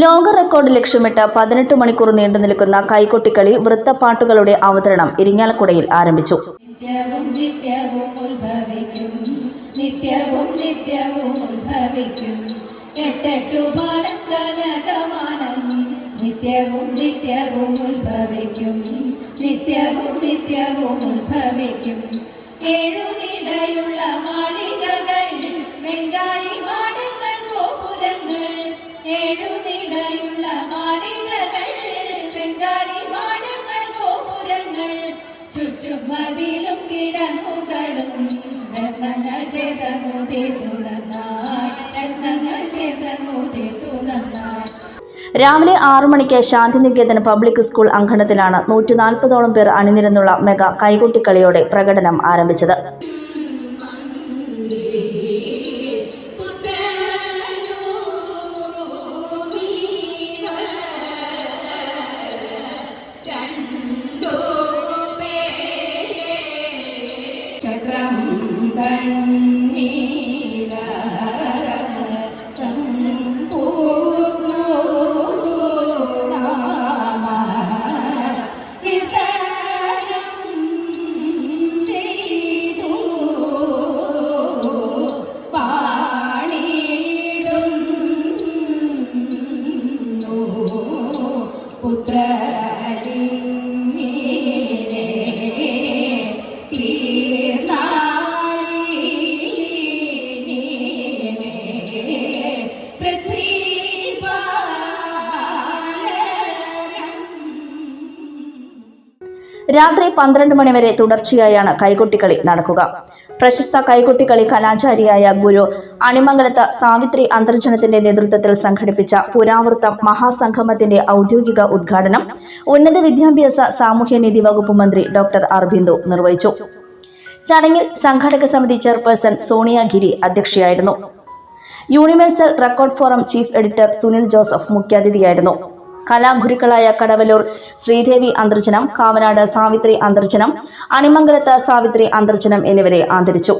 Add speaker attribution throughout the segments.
Speaker 1: ലോക റെക്കോർഡ് ലക്ഷ്യമിട്ട് പതിനെട്ട് മണിക്കൂർ നീണ്ടു നിൽക്കുന്ന കൈകൊട്ടിക്കളി വൃത്തപ്പാട്ടുകളുടെ അവതരണം ഇരിങ്ങാലക്കുടയിൽ ആരംഭിച്ചു.
Speaker 2: നിത്യവും നിത്യവും ഉത്ഭവിക്കും. നിത്യവും നിത്യവും ഉത്ഭവിക്കും. എട്ടെട്ടു ഭാരം കനകമാനം. മതിലും കിടങ്ങുകളും രത്നങ്ങൾ ചേതമുതി തുറന്നായി. രത്നങ്ങൾ ചേതമുതി തുറന്നായി.
Speaker 1: രാവിലെ ആറു മണിക്ക് ശാന്തിനികേതൻ പബ്ലിക് സ്കൂൾ അങ്കണത്തിലാണ് നൂറ്റി നാൽപ്പതോളം പേർ അണിനിരന്നുള്ള മെഗാ കൈകൊട്ടിക്കളിയോടെ പ്രകടനം ആരംഭിച്ചത്.
Speaker 2: Amém.
Speaker 1: രാത്രി പന്ത്രണ്ട് മണിവരെ തുടർച്ചയായാണ് കൈകൊട്ടിക്കളി നടക്കുക. പ്രശസ്ത കൈകൊട്ടിക്കളി കലാചാരിയായ ഗുരു അണിമംഗലത്ത് സാവിത്രി അന്തർജനത്തിന്റെ നേതൃത്വത്തിൽ സംഘടിപ്പിച്ച പുരാവൃത്തം മഹാസംഗമത്തിന്റെ ഔദ്യോഗിക ഉദ്ഘാടനം ഉന്നത വിദ്യാഭ്യാസ സാമൂഹ്യനീതി വകുപ്പ് മന്ത്രി ഡോക്ടർ അർബിന്ദു നിർവഹിച്ചു. ചടങ്ങിൽ സംഘാടക സമിതി chairperson Sonia Giri അധ്യക്ഷയായിരുന്നു. Universal record forum chief editor Sunil Joseph മുഖ്യാതിഥിയായിരുന്നു. കലാഗുരുക്കളായ കടവലൂർ ശ്രീദേവി അന്തർജനം കാവനാട് സാവിത്രി അന്തർജനം അണിമംഗലത്ത് സാവിത്രി അന്തർജനം എന്നിവരെ ആദരിച്ചു.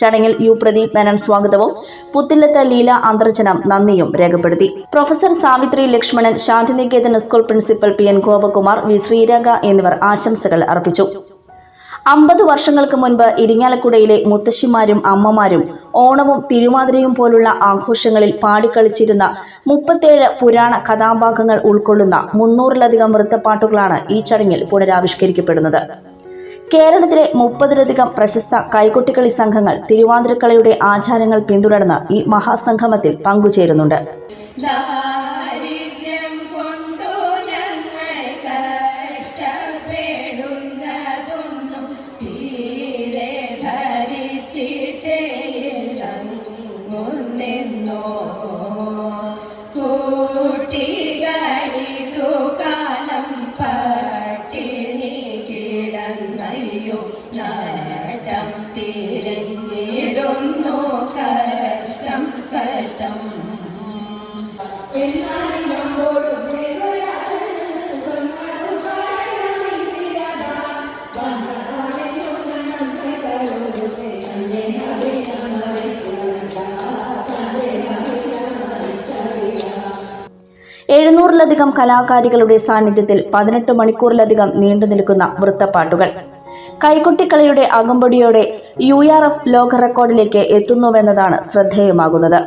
Speaker 1: ചടങ്ങിൽ യു പ്രദീപ് മേനൻ സ്വാഗതവും പുത്തില്ലത്ത് ലീല അന്തർജനം നന്ദിയും രേഖപ്പെടുത്തി. Professor Savithri Lakshmanan Shantiniketan school principal P N Gopakumar V Sreerekha എന്നിവർ ആശംസകൾ അർപ്പിച്ചു. അമ്പത് വർഷങ്ങൾക്ക് മുൻപ് ഇരിങ്ങാലക്കുടയിലെ മുത്തശ്ശിമാരും അമ്മമാരും ഓണവും തിരുവാതിരയും പോലുള്ള ആഘോഷങ്ങളിൽ പാടിക്കളിച്ചിരുന്ന മുപ്പത്തേഴ് പുരാണ കഥാഭാഗങ്ങൾ ഉൾക്കൊള്ളുന്ന മുന്നൂറിലധികം വൃത്തപ്പാട്ടുകളാണ് ഈ ചടങ്ങിൽ പുനരാവിഷ്കരിക്കപ്പെടുന്നത്. കേരളത്തിലെ മുപ്പതിലധികം പ്രശസ്ത കൈകൊട്ടിക്കളി സംഘങ്ങൾ തിരുവാതിരക്കളിയുടെ ആചാരങ്ങൾ പിന്തുടർന്ന് ഈ മഹാസംഗമത്തിൽ പങ്കുചേരുന്നുണ്ട്. എഴുന്നൂറിലധികം കലാകാരികളുടെ സാന്നിധ്യത്തിൽ പതിനെട്ട് മണിക്കൂറിലധികം നീണ്ടു നിൽക്കുന്ന വൃത്തപ്പാട്ടുകൾ. കൈകൊട്ടിക്കളിയുടെ അകമ്പടിയോടെ യു ആർ എഫ് ലോക റെക്കോർഡിലേക്ക് എത്തുന്നുവെന്നതാണ് ശ്രദ്ധേയമാകുന്നത്.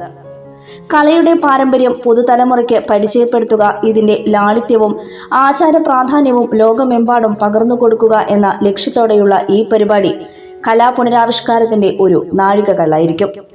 Speaker 1: കലയുടെ പാരമ്പര്യം പുതുതലമുറയ്ക്ക് പരിചയപ്പെടുത്തുക ഇതിന്റെ ലാളിത്യവും ആചാര പ്രാധാന്യവും ലോകമെമ്പാടും പകർന്നു കൊടുക്കുക എന്ന ലക്ഷ്യത്തോടെയുള്ള ഈ പരിപാടി കലാ പുനരാവിഷ്കാരത്തിന്റെ ഒരു നാഴികകല്ലായിരിക്കും.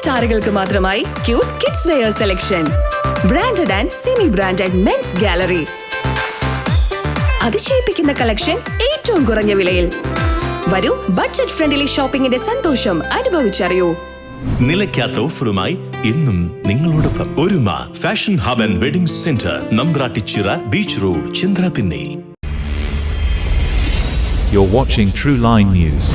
Speaker 3: സ്റ്റാറുകൾക്ക് മാത്രമായി cute kids wear selection branded and semi branded men's gallery അതിശയിപ്പിക്കുന്ന കളക്ഷൻ ഏറ്റവും കുറഞ്ഞ വിലയിൽ. വരൂ ബഡ്ജറ്റ് ഫ്രണ്ട്ലി ഷോപ്പിംഗിന്റെ സന്തോഷം അനുഭവിച്ചറിയൂ.
Speaker 4: നിലയ്ക്കാത്ത ഓഫറുമായി ഇന്നും നിങ്ങളോടൊപ്പം Oruma fashion hub and wedding centre Nambrattichira beach road Chandrappinni.
Speaker 5: You're watching True Line News.